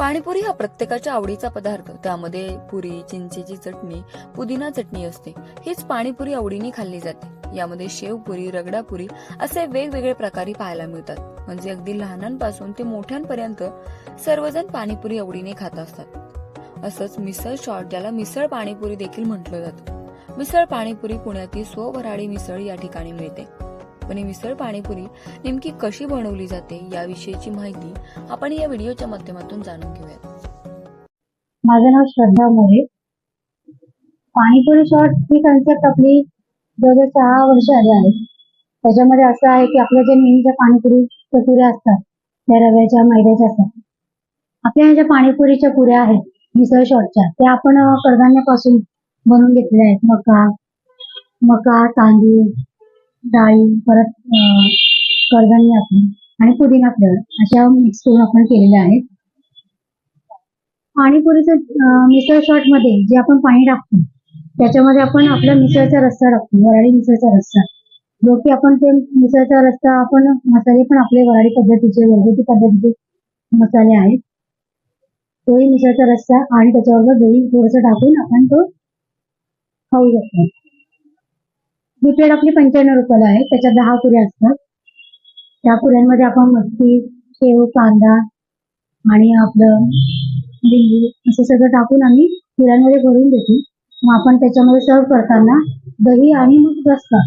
पाणीपुरी हा प्रत्येकाच्या आवडीचा पदार्थ. त्यामध्ये पुरी चिंचेची चटणी पुदिना चटणी असते. हीच पाणीपुरी आवडीने खाल्ली जाते. यामध्ये शेवपुरी रगडापुरी असे वेगवेगळे प्रकारे पाहायला मिळतात. म्हणजे अगदी लहानांपासून ते मोठ्यांपर्यंत सर्वजण पाणीपुरी आवडीने खात असतात. असंच मिसळ शॉट ज्याला मिसळ पाणीपुरी देखील म्हटलं जातं. मिसळ पाणीपुरी पुण्यातील स्वभराडी मिसळ या ठिकाणी मिळते. पण ही मिसळ पाणीपुरी नेमकी कशी बनवली जाते याविषयीची माहिती आपण या व्हिडिओच्या माध्यमातून जाणून घेऊयात. माझं नाव श्रद्धा मोरे. पाणीपुरी शॉर्ट ही कन्सेप्ट आपली जवळजवळ सहा वर्ष आली आहे. त्याच्यामध्ये असं आहे की आपल्या ज्या नेहमीच्या पाणीपुरीच्या पुऱ्या असतात त्या रव्याच्या मैद्याच्या असतात. आपल्या ज्या पाणीपुरीच्या पुऱ्या आहेत मिसळ शॉर्टच्या त्या आपण कडधान्यापासून बनवून घेतलेल्या आहेत. मका मका तांदूळ डाळी परत कडधान्य आपली आणि पुदिना फ्लेवर अशा मिक्स करून आपण केलेल्या आहेत. पाणीपुरीचं मिसळ शॉर्टमध्ये जे आपण पाणी टाकतो त्याच्यामध्ये आपण आपला मिसळचा रस्सा टाकतो वराडी मिसळचा रस्सा. जो की आपण ते मिसळचा रस्सा आपण मसाले पण आपले वराडी पद्धतीचे घरगुती पद्धतीचे मसाले आहेत. तोही मिसळचा रस्सा आणि त्याच्याबरोबर दही थोडस टाकून आपण तो खाऊ शकतो. ही आपली पंच्याण्णव रुपयाला आहे. त्याच्यात दहा पुऱ्या असतात. त्या पुऱ्यांमध्ये आपण मस्ती शेव कांदा आणि आपलं लिंबू असं सगळं टाकून आम्ही पुऱ्यांमध्ये भरून देतो. मग आपण त्याच्यामध्ये सर्व करताना दही आणि मग रस्ता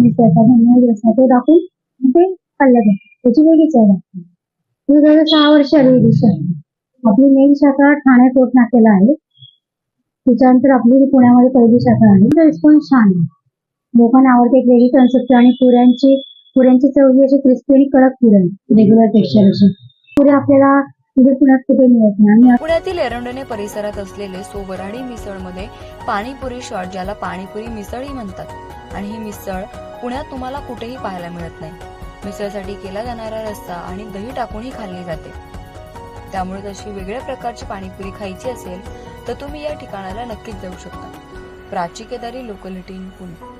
मिसळचा धन्य रस्ता तो टाकून ते खाल्लं जातं. त्याची वेगळी चव लागते. ही जवळ सहा वर्ष आली ही डिश आहे. आपली मेन शाखा ठाणे कोट नाक्याला आहे. त्याच्यानंतर आपली पुण्यामध्ये पहिली शाखा आहे. रिस्पॉन्स छान आहे. लोकांना आवडते एक वेगळी कन्सेप्ट आणि पुऱ्यांची पुऱ्यांची चव ही अशी क्रिस्पी आणि कडक पुरण. रेग्युलरपेक्षा अशी. पुरे आपल्याला म्हणजे पुण्यात कुठे मिळत नाही. पुण्यातील एरंडोने परिसरात असलेले सोवराडी मिसळमध्ये पाणीपुरी शॉट ज्याला पाणीपुरी मिसळही म्हणतात. आणि ही मिसळ पुण्यात तुम्हाला कुठेही पाहायला मिळत नाही. मिसळसाठी केला जाणारा रस्सा आणि दही टाकूनही खाल्ली जाते. त्यामुळे तशी वेगळ्या प्रकारची पाणीपुरी खायची असेल तर तुम्ही या ठिकाणाला नक्कीच जाऊ शकता. प्राची केदारी लोकलिटी पुणे.